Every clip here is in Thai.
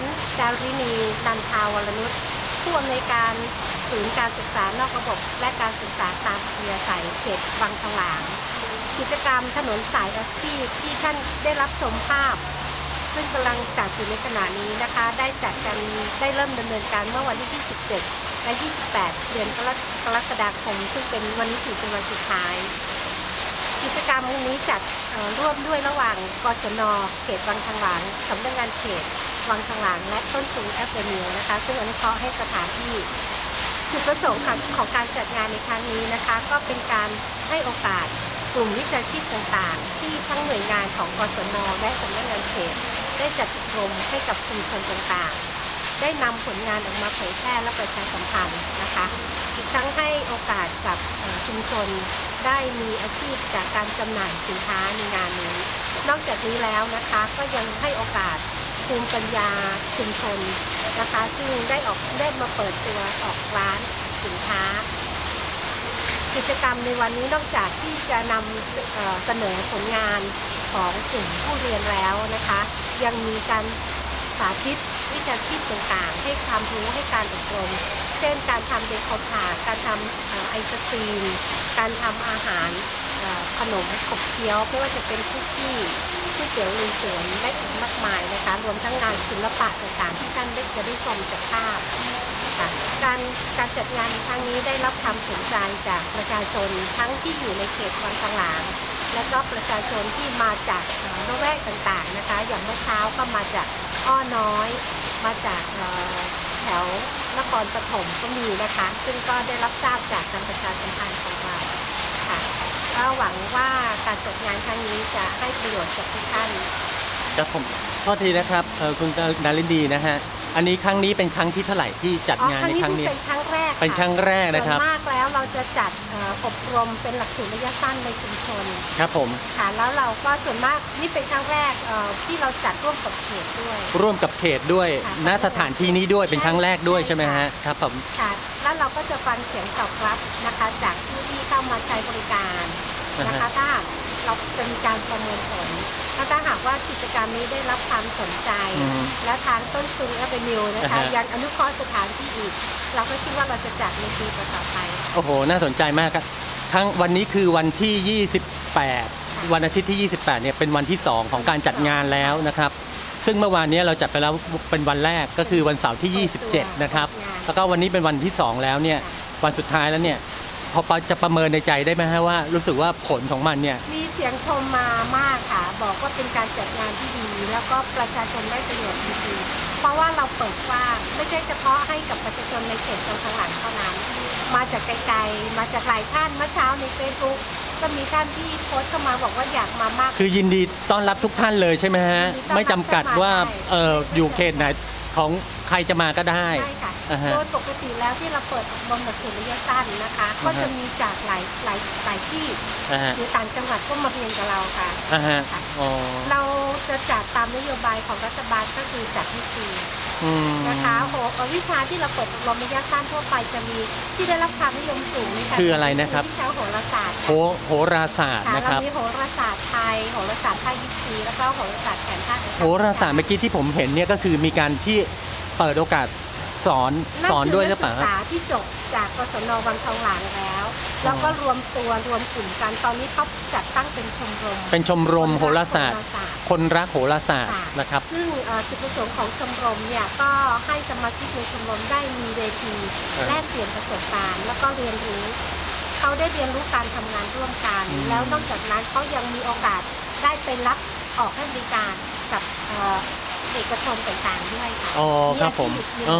นดารินีนันทาวรนุชผู้อำนวยการศูนย์การศึกษานอกระบบ และการศึกษาตามอัธยายเขตวังทองหลาง กิจกรรมถนนสายอาชีพที่ท่านได้รับชมภาพ ซึ่งกำลังจัดอยู่ในขณะนี้นะคะ ได้จัดกันได้เริ่มดำเนินการเมื่อวันที่ 27 และ 28 เดือนกรกฎาคม ซึ่งเป็นวันนี้ถือเป็นวันสุดท้ายกิจกรรมนี้จัดร่วมด้วยระหว่างกศนเขตวังทางหลางสำนักงานเขต วังทางหลางและต้นสูงแอปเปิลนิวนะคะ ซึ่งอนุเคราะห์ให้สถานที่ จุดประสงค์ของการจัดงานในครั้งนี้นะคะ ก็เป็นการให้โอกาสกลุ่มวิชาชีพต่างๆ ที่ทั้งหน่วยงานของกศนและสำนักงานเขตได้จัดอบรมให้กับชุมชนต่างๆ ได้นำผลงานออกมาเผยแพร่และประชาสัมพันธ์นะคะอีกทั้งให้โอกาสกับชุมชนได้มีอาชีพจากการจำหน่ายสินค้าในงานนี้ นอกจากนี้แล้วนะคะก็ยังให้โอกาส ภูมิปัญญาชุมชนนะคะซึ่งได้ออกได้มาเปิดตัวออกร้านสินค้า กิจกรรมในวันนี้นอกจากที่จะนำเเสนอผลงานของกลุ่มผู้เรียนแล้วนะคะ ยังมีการสาธิตวิชาชีพต่างๆ ให้ความรู้ให้การอบรม เช่นการทำเดคอทาการทำไอศครีม การทำอาหารขนมขบเคี้ยวไม่ว่าจะเป็นคุกกี้ เตี๋ยวลุยสวนและอีกมากมายนะคะ รวมทั้งงานศิลปะต่างๆ ที่ท่านได้จะได้ชมจากภาพค่ะการการจัดงานครั้งนี้ได้รับความสนใจจากประชาชนทั้งที่อยู่ในเขตวังทองหลาง และก็ประชาชนที่มาจากเอ่อละแวกต่างๆนะคะ อย่างเมื่อเช้าก็มาจากอ้อน้อย มาจากแถวนครปฐมก็มีนะคะ ซึ่งก็ได้รับทราบจากการประชาสัมพันธ์ของ หวังว่าการจัดงานครั้งนี้จะให้ประโยชน์กับทุกท่านครับผมโทษทีนะครับเอ่อคุณดารินดีนะฮะอันนี้ครั้งนี้เป็นครั้งที่เท่าไหร่ที่จัดงานในครั้งนี้เป็นครั้งแรกเป็นครั้งแรกส่นะครับวนมากแล้วเราจะจัดเอ่ออบรมเป็นหลักสูตรระยะสั้นในชุมชนครับผมค่ะแล้วเราก็ส่วนมากนี่เป็นครั้งแรกเอ่อที่เราจัดร่วมกับเขตด้วย ร่วมกับเขตด้วยค่ะณสถานที่นี้ด้วยเป็นครั้งแรกด้วยใช่ใช่ไหมค่ะฮะครับผมค่ะแล้วเราก็จะฟังเสียงตอบรับนะคะจากผู้ที่เข้ามาใช้บริการ นะคะอ่าฮะถ้าหากเราจะมีการประเมินผลถ้าถ้าหากว่ากิจกรรมนี้ได้รับความสนใจอืมและทางต้นซุงแอเวนิวนะคะอ่าฮะยังอนุเคราะห์สถานที่อีก เราก็คิดว่าเราจะจัดในปีต่อๆไป โอ้โห น่าสนใจมากครับทั้งวันนี้คือวันที่ 28 วันอาทิตย์ที่ 28 เนี่ยเป็นวันที่ 2 ของการจัดงานแล้วนะครับ ซึ่งเมื่อวานนี้เราจัดไปแล้วเป็นวันแรกก็คือวันเสาร์ที่ 27 นะครับ แล้วก็วันนี้เป็นวันที่ 2 แล้วเนี่ยวันสุดท้ายแล้วเนี่ย พอจะประเมินในใจได้ไหมฮะว่ารู้สึกว่าผลของมันเนี่ย มีเสียงชมมามากค่ะ บอกว่าเป็นการจัดงานที่ดี แล้วก็ประชาชนได้ประโยชน์จริงๆเพราะว่าเราเปิดกว้างไม่ใช่เฉพาะให้กับประชาชนในเขตตรงข้างหลังเท่านั้น มาจากไกลๆ มาจากหลายท่านเมื่อเช้าในเฟซบุ๊กก็มีท่านที่โพสต์เข้ามาบอกว่าอยากมามาก คือยินดีต้อนรับทุกท่านเลยใช่ไหมฮะยินดีต้อนรับไม่จำกัดว่าได้เอออยู่เขตไหนของใครจะมาก็ได้ ใช่ค่ะอ่าฮะ โดยปกติแล้วที่เราเปิดอบรมหลักสูตรระยะสั้นนะคะ ก็จะมีจากหลายหลายหลายที่อ่าฮะหรือต่างจังหวัดก็มาเรียนกับเราค่ะอ่าฮะอ๋อเราจะจัดตามนโยบายของรัฐบาลก็คือจัดให้ฟรีอืมนะคะโหวิชาที่เราเปิดอบรมระยะสั้นทั่วไปจะมีที่ได้รับความนิยมสูงนะคะคืออะไรนะครับวิชาโหราศาสตร์โหโหราศาสตร์ค่ะนะคเรารับมีโหราศาสตร์ไทยโหราศาสตร์ไทยยิปซีแล้วก็โหราศาสตร์แผนภาคโหราศาสตร์เมื่อกี้ที่ผมเห็นเนี่ยก็คือมีการที่เปิดโอกาส สอนสอนด้วยหรือเปล่านักศึกษาที่จบจากกศนวังทองหลางแล้ว แล้วก็รวมตัวรวมกลุ่มกันตอนนี้เขาจัดตั้งเป็นชมรมเป็นชมรมโหราศาสตร์ โหราศาสตร์คนรักโหราศาสตร์ค่ะนะครับ ซึ่งเอ่อจุดประสงค์ของชมรมเนี่ยก็ให้สมาชิกในชมรมได้มีเวทีเออแลกเปลี่ยนประสบการณ์ แล้วก็เรียนรู้เขาได้เรียนรู้การทำงานร่วมกัน อืม แล้วนอกจากนั้นเขายังมีโอกาสได้ไปรับออกให้บริการกับเอ่อ เอกชนต่างๆด้วยค่ะอ๋อครับผมอาชีพอ๋อ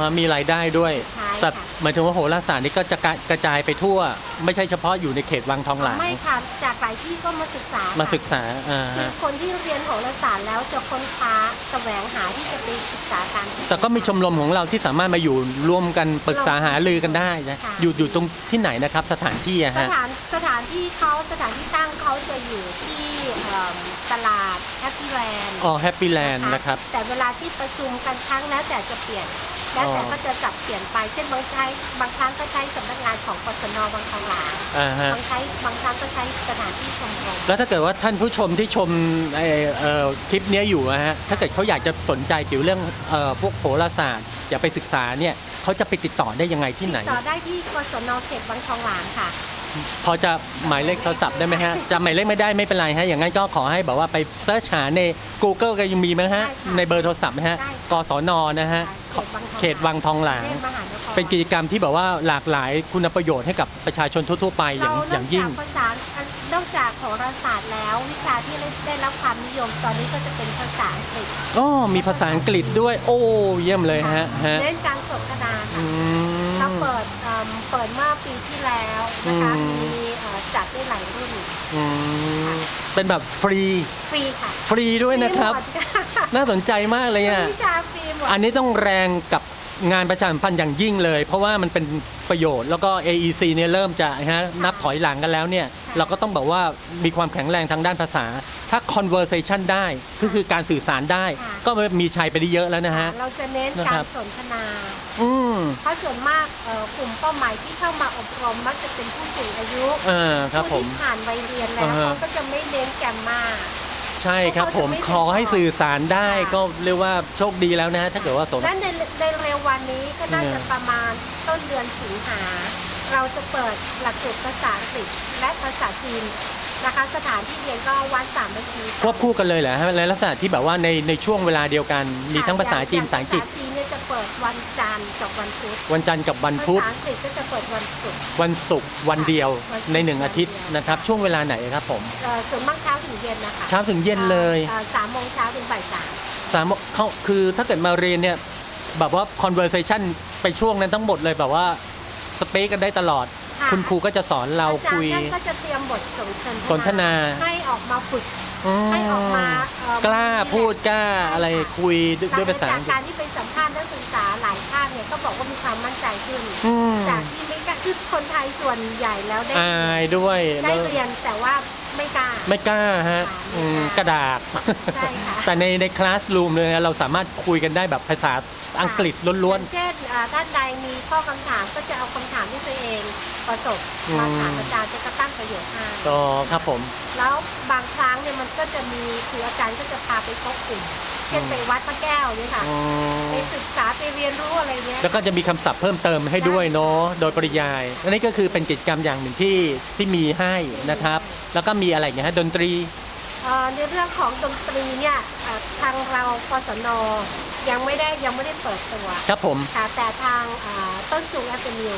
ฮะมีรายได้ด้วยใช่แต่ค่ะหมายถึงว่าโหราศาสตร์นี่ก็จะกระกระจายไปทั่ว ไม่ใช่เฉพาะอยู่ในเขตวังทองหลางไม่ค่ะจากหลายที่ก็มาศึกษามาค่ะศึกษาอ่าคือฮะคนที่เรียนโหราศาสตร์แล้วจะค้นคว้าแสวงหาที่จะไปศึกษาการแต่ก็มีชมรมของเราที่สามารถมาอยู่ร่วมกันปรึกษาหารือกันได้นะค่ะอยู่อยู่ตรงที่ไหนนะครับสถานที่อะสฮะถานสถานที่เขาสถานที่ตั้งเขาจะอยู่ที่เอิ่มตลาดแฮ ปปี้แลนด์อ๋อแฮปปี้แลนด์นะครับ แต่เวลาที่ประชุมกันครั้งแล้วแต่จะเปลี่ยน แล้วแต่อ๋อก็จะจับเปลี่ยนไป เช่นบางใช้บางครั้งก็ใช้สำนักงานของกศนบางทองหลางอ่าฮะ บางใช้บางครั้งก็ใช้สถานที่ชมรมแล้วถ้าเกิดว่าท่านผู้ชมที่ชมไอ้เอ่อคลิปเนี้ยอยู่อะฮะ ถ้าเกิดเขาอยากจะสนใจเกี่ยวเรื่องเอ่อพวกโหราศาสตร์อยากไปศึกษาเนี่ยเขาจะไปติดต่อได้ยังไงที่ไหน ติดต่อได้ที่กศนเขตบางทองหลางค่ะ พอจะหมายเลขโทรศัพท์ได้ไหมฮะจำหมายเลขไม่ได้ไม่เป็นไรฮะอย่างนั้นก็ขอให้แบบว่าไปเสิร์ชหาใน Google ก็ยังมีไหมฮะได้ค่ะในเบอร์โทรศัพท์นะฮะได้กศนนะฮะเขตวังทองหลางเทพมหานครเป็นกิจกรรมที่แบบว่าหลากหลายคุณประโยชน์ให้กับประชาชนทั่วๆไปอย่างเราอย่างยิ่งนอกจากภาษานอกจากโหราศาสตร์แล้ววิชาที่ได้รับความนิยมตอนนี้ก็จะเป็นภาษาอังกฤษอ๋อมีภาษาอังกฤษด้วย โอ้เยี่ยมเลยฮะฮะเล่นการสนทนาอืค่ะมเราเปิด เอิ่มเปิดเมื่อปีที่แล้วนะคะอืม มีเอ่อจัดได้หลายรุ่นอืมเป็นแบบฟรีฟรีค่ะฟรีด้วยนะครับฟรีหมดค่ะน่าสนใจมากเลยอะ วิชาฟรีหมด อันนี้ต้องแรงกับงานประชาสัมพันธ์อย่างยิ่งเลย เพราะว่ามันเป็นประโยชน์แล้วก็ AEC เนี่ยเริ่มจะฮะนับถอยหลังกันแล้วเนี่ย เราก็ต้องแบบว่ามีความแข็งแรงทางด้านภาษา ถ้า conversation ได้ก็คือการสื่อสารได้ก็มีชัยไปได้เยอะแล้วนะฮะ เราจะเน้นนะกาครัรบ สนทนา อืมเพราะส่วนมากเอ่อกลุ่มเป้าหมายที่เข้ามาอบรมมักจะเป็นผู้สูงอายุเออครับผมผู้ที่ผ่านวัยเรียนแล้วอ่าฮะ เขาก็จะไม่เน้นแกรมมา ใช่ครับผมเขาจะไม่ขอให้สื่อสารได้ค่ะ ก็เรียกว่าโชคดีแล้วนะฮะถ้าเกิดว่าสนและในในเร็ววันนี้ก็น่าจะประมาณต้นเดือนสิงหา เราจะเปิดหลักสูตรภาษาอังกฤษและภาษาจีนนะคะสถานที่เรียนก็วัดสามนาทีควบคู่กันเลยเหรอฮะในลักษณะที่แบบว่าในในช่วงเวลาเดียวกันมีทั้งภาษาจีนภาษาอังกฤษ ภาษาจีนเนี่ยจะเปิดวันจันทร์กับวันพุธวันจันทร์กับวันพุธภาษาอังกฤษก็จะเปิดวันศุกร์วันศุกร์วันเดียววันศุกร์ในหนึ่งอาทิตย์วันเดียวนะครับ ช่วงเวลาไหนครับผมเอ่อส่วนมากเช้าถึงเย็นนะคะเช้าถึงเย็นเลยอ่อสามโมงเช้าถึงบ่ายสามสามเขาคือถ้าเกิดมาเรียนเนี่ยแบบว่า conversation ไปช่วงนั้นทั้งหมดเลยแบบว่า สเปกกันได้ตลอดะคุณครูก็จะสอนเราอาจารคุยย์ท่านก็จะเตรียมบทสนทนาสนทนา ให้ออกมาฝึก อืมให้ออกมาเอ่อกล้าพูดกล้าใช่ค่ะอะไรคุยด้วยด้วยภาษาจาอักงกฤษ การที่ไปสัมภาษณ์นักศึกษาหลายท่านเนี่ยก็บอกว่ามีความมั่นใจขึ้น อืม จากที่ไม่กล้าคือคนไทยส่วนใหญ่แล้วได้ อายด้วยได้แล้ว เรียนแต่ว่า ไม่กล้า ไม่กล้าฮะอืมกระดาษ ใช่ค่ะ แต่ในในคลาสรูมเลยนะเราสามารถคุยกันได้แบบภาษาอังกฤษล้วนอย่างเช่นอ่าท่านใดมีข้อคำถามก็จะเอาคำถามที่ตัวเองประสบอืม มาถามอาจารย์จะก็ตั้งประโยชน์ให้ๆอ๋อครับผม แล้วบางครั้งเนี่ยมันก็จะมีคืออาจารย์ก็จะพาไปพบกลุ่ม เช่นไปวัดพระแก้วเนี่ยค่ะ อืมไปศึกษาไป เรียนรู้อะไรเนี้ยแล้วก็จะมีคำศัพท์เพิ่มเติมให้ด้วยเนาะโดยปริยายอันนี้ก็คือเป็นกิจกรรมอย่างหนึ่งที่ที่มีให้นะครับ แล้วก็มีอะไรอย่างเงี้ยฮะดนตรี เอ่อในเรื่องของดนตรีเนี่ยเอ่อทางเรากศนยังไม่ได้ยังไม่ได้เปิดตัวครับผม ค่ะแต่ทางเอ่อต้นสูงแอเวนิว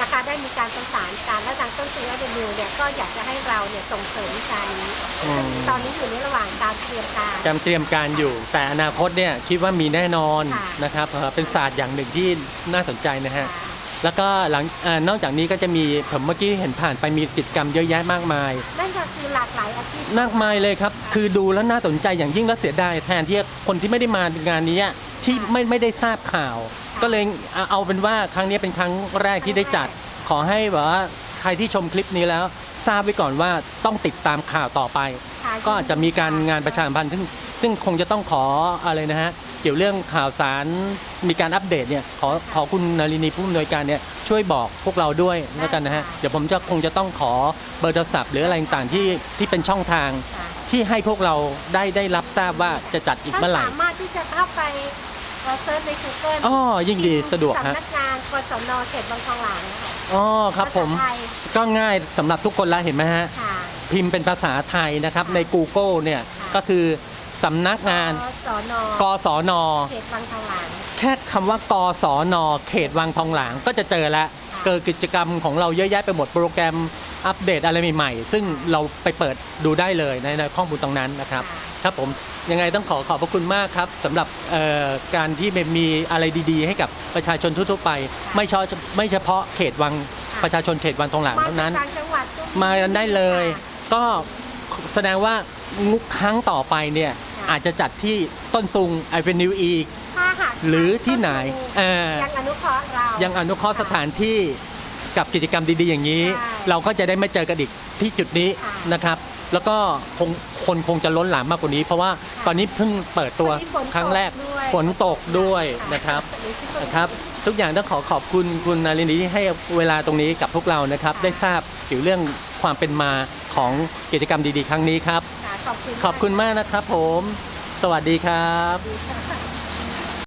นะคะได้มีการประสานกันและทางต้นสูงแอเวนิวเนี่ยก็อยากจะให้เราเนี่ยส่งเสริมวิชานี้อืมซึ่งตอนนี้อยู่ในระหว่างการเตรียมการจำเตรียมการอยู่ แต่อนาคตเนี่ยคิดว่ามีแน่นอนค่ะ นะครับเอ่อเป็นศาสตร์อย่างหนึ่งที่น่าสนใจนะฮะค่ะแล้วก็หลังเออนอกจากนี้ก็จะมีผมเมื่อกี้เห็นผ่านไปมีกิจกรรมเยอะแยะมากมาย นั่นก็คือหลากหลายอาชีพมากมายเลยครับ คือดูแล้วน่าสนใจอย่างยิ่งและเสียดายแทนที่คนที่ไม่ได้มางานนี้ ที่ไม่ไม่ได้ทราบข่าว ก็เลยเอาเอาเป็นว่าครั้งนี้เป็นครั้งแรกที่ได้จัด ขอให้แบบว่าใครที่ชมคลิปนี้แล้ว ทราบไว้ก่อนว่าต้องติดตามข่าวต่อไป ค่ก็อาจจะมีการงานประชาสัมพันธ์ซึ่งซึ่งคงจะต้องขออะไรนะฮะเกี่ยวเรื่องข่าวสารมีการอัปเดตเนี่ยขอขอคุณนารินีผู้อำนวยการเนี่ยช่วยบอกพวกเราด้วยแล้วกันนะฮะเดี๋ยวผมจะคงจะต้องขอเบอร์โทรศัพท์หรืออะไรต่างๆที่ที่เป็นช่องทาง ค่ะที่ให้พวกเราได้ได้รับทราบว่าจะจัดอีกท่านเมื่อไหร่ สามารถที่จะเข้าไป เอ่อเซิร์ชใน Google อ๋อยิ่งดีสะดวกฮะสำนักงานกศนเขตบางทองหลางนะคะอ๋อครับผม ภาษาไทยก็ง่ายสำหรับทุกคนละเห็นไหมฮะ ค่ะ พิมพ์เป็นภาษาไทยนะครับใน Google เนี่ยค่ะ ก็คือสำนักงานกศนกศน เขตบางทองหลาง แค่คำว่ากศน เขตวังทองหลางก็จะเจอแล้ว ค่ะ เกิดกิจกรรมของเราเยอะแยะไปหมดโปรแกรมอัปเดตอะไรใหม่ๆ ซึ่งเราไปเปิดดูได้เลยในในข้อมูลตรงนั้นนะครับ ค รับผมยังไงต้องขอขอบพระคุณมากครับสำหรับเอ่อการที่มีอะไรดีๆ ให้กับประชาชนทั่วๆไป ไม่เฉพาะไม่เฉพาะเขตวังประชาชนเขตวังทองหลางมาเท่าจากนั้นต่างจังหวัดก็มากันได้เลยค่ะก็แสดงว่างุกครั้งต่อไปเนี่ยค่ะอาจจะจัดที่ต้นซุงไอเวนิวอีกถ้าหากหรือที่ไหนเอ่อยังอนุเคราะห์เรายังอนุเคราะห์สถานที่กับกิจกรรมดีๆอย่างนี้ใช่เราก็จะได้ไม่เจอกันอีกที่จุดนี้ค่ะนะครับ แล้วก็คงคนคงจะล้นหลามมากกว่านี้ เพราะว่าตอนนี้เพิ่งเปิดตัววันนี้ฝนตกครั้งแรกด้วยฝนตกด้วยนะครับนะครับ ทุกอย่างต้องขอขอบคุณคุณนารินีที่ให้เวลาตรงนี้กับพวกเรานะครับ ได้ทราบเกี่ยวเรื่องความเป็นมาของกิจกรรมดีๆ ครั้งนี้ครับค่ะขอบคุณขอบคุณมากนะครับผม สวัสดีครับมากค่ะ